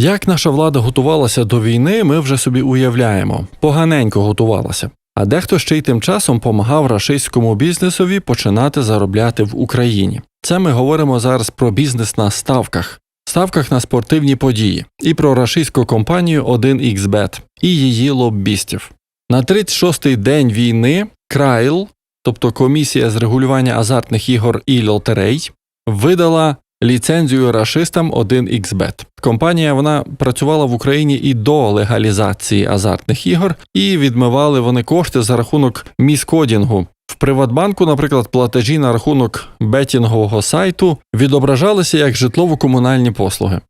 Як наша влада готувалася до війни, ми вже собі уявляємо. Поганенько готувалася. А дехто ще й тим часом помагав рашистському бізнесові починати заробляти в Україні. Це ми говоримо зараз про бізнес на ставках, ставках на спортивні події, і про рашистську компанію 1xBet і її лоббістів. На 36-й день війни Крайл, тобто комісія з регулювання азартних ігор і лотерей, видала ліцензію рашистам 1xBet. Компанія вона працювала в Україні і до легалізації азартних ігор, і відмивали вони кошти за рахунок міскодінгу. В Приватбанку, наприклад, платежі на рахунок бетінгового сайту відображалися як житлово-комунальні послуги.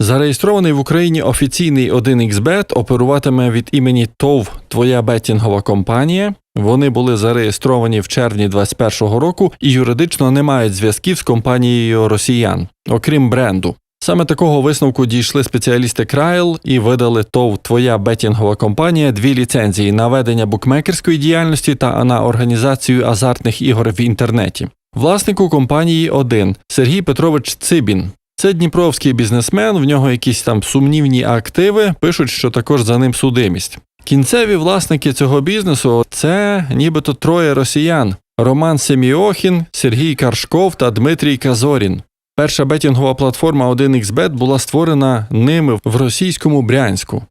Зареєстрований в Україні офіційний 1xBet оперуватиме від імені ТОВ Твоя бетінгова компанія. Вони були зареєстровані в червні 2021 року і юридично не мають зв'язків з компанією росіян, окрім бренду. Саме такого висновку дійшли спеціалісти Крайл і видали ТОВ Твоя бетінгова компанія дві ліцензії на ведення букмекерської діяльності та на організацію азартних ігор в інтернеті. Власнику компанії один Сергій Петрович Цибін. Це дніпровський бізнесмен, в нього якісь там сумнівні активи, пишуть, що також за ним судимість. Кінцеві власники цього бізнесу це нібито троє росіян: Роман Семіохін, Сергій Каршков та Дмитрій Казорін. Перша бетінгова платформа 1xBet була створена ними в російському Брянську.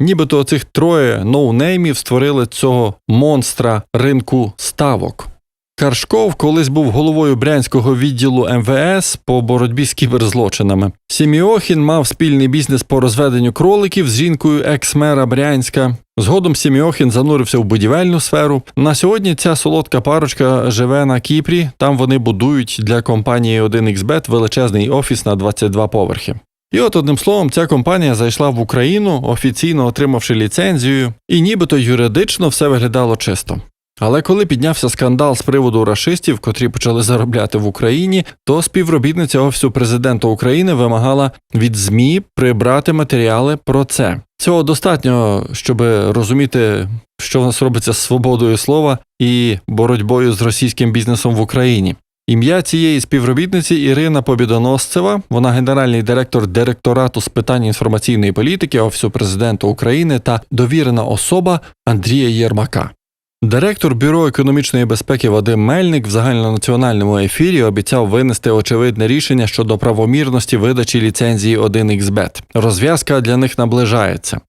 Нібито цих троє ноунеймів створили цього монстра ринку ставок. Каршков колись був головою брянського відділу МВС по боротьбі з кіберзлочинами. Сіміохін мав спільний бізнес по розведенню кроликів з жінкою екс-мера Брянська. Згодом Сіміохін занурився в будівельну сферу. На сьогодні ця солодка парочка живе на Кіпрі. Там вони будують для компанії 1xBet величезний офіс на 22 поверхи. І от одним словом, ця компанія зайшла в Україну, офіційно отримавши ліцензію, і нібито юридично все виглядало чисто. Але коли піднявся скандал з приводу рашистів, котрі почали заробляти в Україні, то співробітниця Офісу президента України вимагала від ЗМІ прибрати матеріали про це. Цього достатньо, щоб розуміти, що в нас робиться з свободою слова і боротьбою з російським бізнесом в Україні. Ім'я цієї співробітниці Ірина Побідоносцева, вона генеральний директор директорату з питань інформаційної політики Офісу президента України та довірена особа Андрія Єрмака. Директор бюро економічної безпеки Вадим Мельник в загальнонаціональному ефірі обіцяв винести очевидне рішення щодо правомірності видачі ліцензії 1xBet. Розв'язка для них наближається.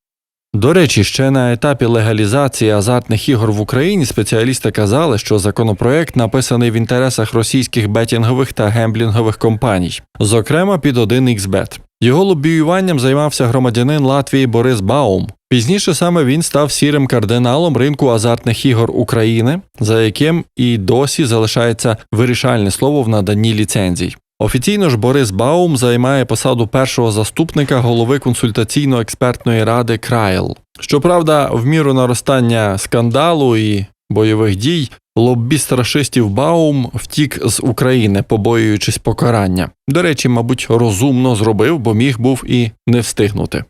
До речі, ще на етапі легалізації азартних ігор в Україні спеціалісти казали, що законопроект написаний в інтересах російських бетінгових та гемблінгових компаній, зокрема під 1xBet. Його лобіюванням займався громадянин Латвії Борис Баум. Пізніше саме він став сірим кардиналом ринку азартних ігор України, за яким і досі залишається вирішальне слово в наданні ліцензій. Офіційно ж Борис Баум займає посаду першого заступника голови консультаційно-експертної ради Крайл. Щоправда, в міру наростання скандалу і бойових дій лоббіст рашистів Баум втік з України, побоюючись покарання. До речі, мабуть, розумно зробив, бо міг був і не встигнути.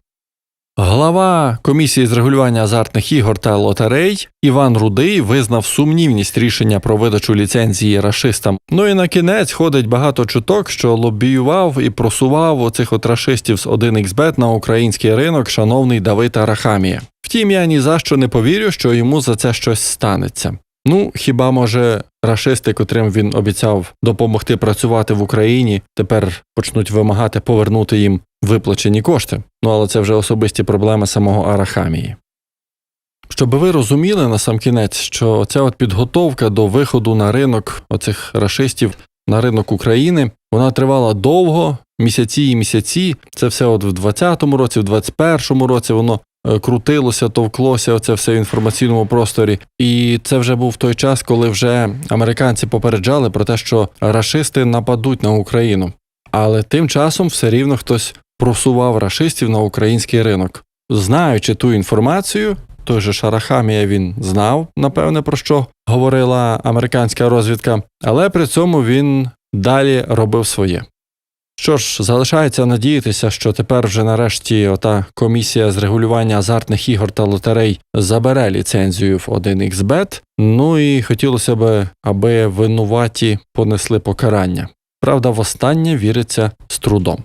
Глава комісії з регулювання азартних ігор та лотерей Іван Рудий визнав сумнівність рішення про видачу ліцензії рашистам. Ну і на кінець ходить багато чуток, що лобіював і просував оцих от рашистів з 1xBet на український ринок, шановний Давид Арахамія. Втім, я ні за що не повірю, що йому за це щось станеться. Ну, хіба може рашисти, котрим він обіцяв допомогти працювати в Україні, тепер почнуть вимагати повернути їм виплачені кошти. Ну але це вже особисті проблеми самого Арахамії. Щоб ви розуміли на сам кінець, що ця от підготовка до виходу на ринок оцих рашистів на ринок України вона тривала довго, місяці і місяці. Це все от в 20-му році, в 21-му році воно крутилося, товклося оце все в інформаційному просторі. І це вже був той час, коли вже американці попереджали про те, що рашисти нападуть на Україну. Але тим часом все рівно хтось просував рашистів на український ринок. Знаючи ту інформацію, той же Шарахамія він знав, напевне, про що говорила американська розвідка, але при цьому він далі робив своє. Що ж, залишається надіятися, що тепер вже нарешті ота комісія з регулювання азартних ігор та лотерей забере ліцензію в 1xBet, ну і хотілося б, аби винуваті понесли покарання. Правда, в останнє віриться з трудом.